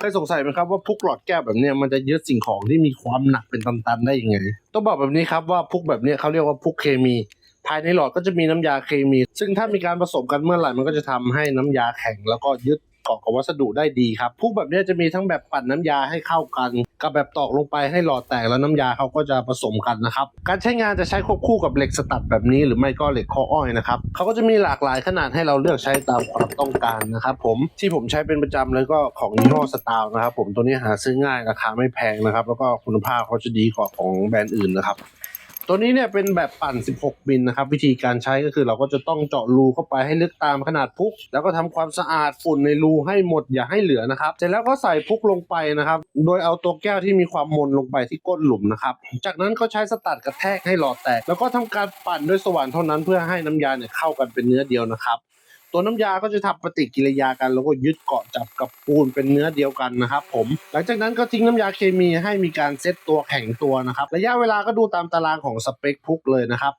เคยสงสัยไหมครับว่าพุกหลอดแก้วแบบนี้มันจะยึดสิ่งของที่มีความหนักเป็นตันๆได้ยังไง ต้องบอกแบบนี้ครับว่าพุกแบบนี้เขาเรียกว่าพุกเคมี ภายในหลอดก็จะมีน้ำยาเคมี ซึ่งถ้ามีการผสมกันเมื่อไหร่มันก็จะทำให้น้ำยาแข็งแล้วก็ยึดเกาะกับวัสดุได้ดีครับพุกแบบนี้จะมีทั้งแบบปั่นน้ำยาให้เข้ากัน กับแบบตอกลงไปให้หลอดแตกแล้วน้ำยาเขาก็จะผสมกันนะครับ การใช้งานจะใช้ควบคู่กับเหล็กสตัดแบบนี้หรือไม่ก็เหล็กคออ้อยนะครับเขาก็จะมีหลากหลายขนาดให้เราเลือกใช้ตามความต้องการนะครับผมที่ผมใช้เป็นประจำเลยก็ของยี่ห้อสตาร์นะครับผมตัวนี้หาซื้อง่ายราคาไม่แพงนะครับแล้วก็คุณภาพเขาจะดีกว่าของแบรนด์อื่นนะครับ ตัวนี้เนี่ยเป็นแบบปั่น 16 มิลนะครับ วิธีการใช้ก็คือเราก็จะต้องเจาะรูเข้าไปให้ลึกตามขนาดพุก แล้วก็ทำความสะอาดฝุ่นในรูให้หมดอย่าให้เหลือนะครับเสร็จแล้วก็ใส่พุกลงไปนะครับ โดยเอาตัวแก้วที่มีความมนลงไปที่ก้นหลุมนะครับ จากนั้นก็ใช้สตัดกระแทกให้หลอดแตก แล้วก็ทำการปั่นด้วยสว่านเท่านั้นเพื่อให้น้ำยาเนี่ยเข้ากันเป็นเนื้อเดียวนะครับ ตัวน้ำยาก็จะทำปฏิกิริยากันแล้วก็ยึดเกาะจับกับปูนเป็นเนื้อเดียวกันนะครับผม หลังจากนั้นก็ทิ้งน้ำยาเคมีให้มีการเซตตัวแข็งตัวนะครับ ระยะเวลาก็ดูตามตารางของสเปคพุกเลยนะครับ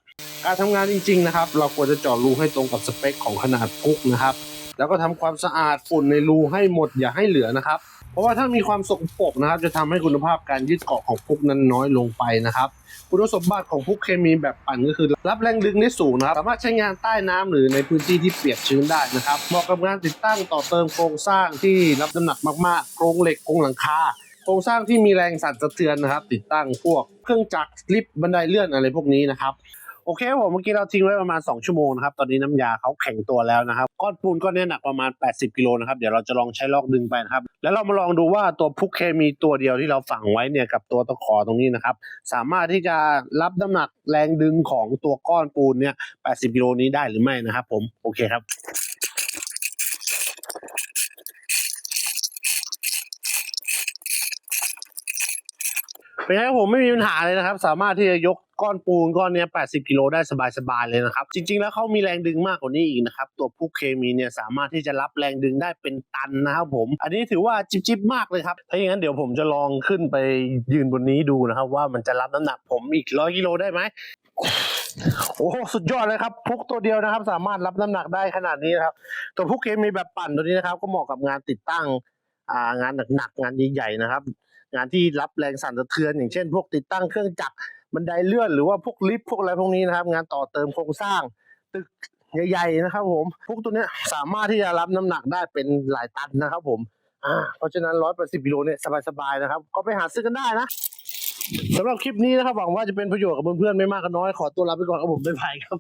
การทำงานจริงๆนะครับ เราควรจะเจาะรูให้ตรงกับสเปคของขนาดพุกนะครับ แล้วก็ทำความสะอาดฝุ่นในรูให้หมดอย่าให้เหลือนะครับ เพราะว่าถ้ามีความสกปรกนะครับ จะทำให้คุณภาพการยึดเกาะของพุกนั้นน้อยลงไปนะครับคุณสมบัติของพุกเคมีแบบปั่นก็คือ รับแรงดึงได้สูงนะครับ สามารถใช้งานใต้น้ำหรือในพื้นที่ที่เปียกชื้นได้นะครับเหมาะกับงานติดตั้งต่อเติมโครงสร้างที่รับน้ำหนักมากๆโครงเหล็กโครงหลังคาโครงสร้างที่มีแรงสั่นสะเทือนนะครับ ติดตั้งพวกเครื่องจักรลิฟต์บันไดเลื่อนอะไรพวกนี้นะครับ โอเคครับผมเมื่อกี้เราทิ้งไว้ประมาณ 2 ชั่วโมงนะครับ ตอนนี้น้ำยาเขาแข็งตัวแล้วนะครับ ก้อนปูนก้อนเนี้ยหนักประมาณ 80 กิโลนะครับ เดี๋ยวเราจะลองใช้ลอกดึงไปนะครับ แล้วเรามาลองดูว่าตัวพุกเคมีตัวเดียวที่เราฝังไว้เนี่ยกับตัวตะขอตรงนี้นะครับ สามารถที่จะรับน้ำหนักแรงดึงของตัวก้อนปูนเนี่ย 80 กิโลนี้ได้หรือไม่นะครับ ผม โอเคครับเป็นไงผมไม่มีปัญหาเลยนะครับ สามารถที่จะยก ก้อนปูนก้อนเนี้ย80 กิโลได้สบายๆเลยนะครับ จริง ๆ แล้วเขามีแรงดึงมากกว่านี้อีกนะครับ ตัวพุกเคมีเนี่ยสามารถที่จะรับแรงดึงได้เป็นตันนะครับผม อันนี้ถือว่าจิ๊บๆมากเลยครับ ถ้าอย่างนั้นเดี๋ยวผมจะลองขึ้นไปยืนบนนี้ดูนะครับ ว่ามันจะรับน้ำหนักผมอีกร้อยกิโลได้ไหมโอ้โหสุดยอดเลยครับพุกตัวเดียวนะครับ สามารถรับน้ำหนักได้ขนาดนี้นะครับ ตัวพุกเคมีแบบปั่นตัวนี้นะครับ ก็เหมาะกับงานติดตั้งงานหนักๆงานใหญ่ๆนะครับ งานที่รับแรงสั่นสะเทือน อย่างเช่น พวกติดตั้งเครื่องจักรบันไดเลื่อนหรือว่าพวกลิฟต์พวกอะไรพวกนี้นะครับ งานต่อเติมโครงสร้าง ตึกใหญ่ๆนะครับ ผมพวกตัวเนี้ยสามารถที่จะรับน้ำหนักได้เป็นหลายตันนะครับผมอ่าเพราะฉะนั้นร้อยแปดสิบกิโลเนี่ยสบายๆนะครับ ก็ไปหาซื้อกันได้นะสำหรับคลิปนี้นะครับหวังว่าจะเป็นประโยชน์กับเพื่อนๆไม่มากก็น้อยขอตัวลาไปก่อนครับผมบ๊ายบายครับ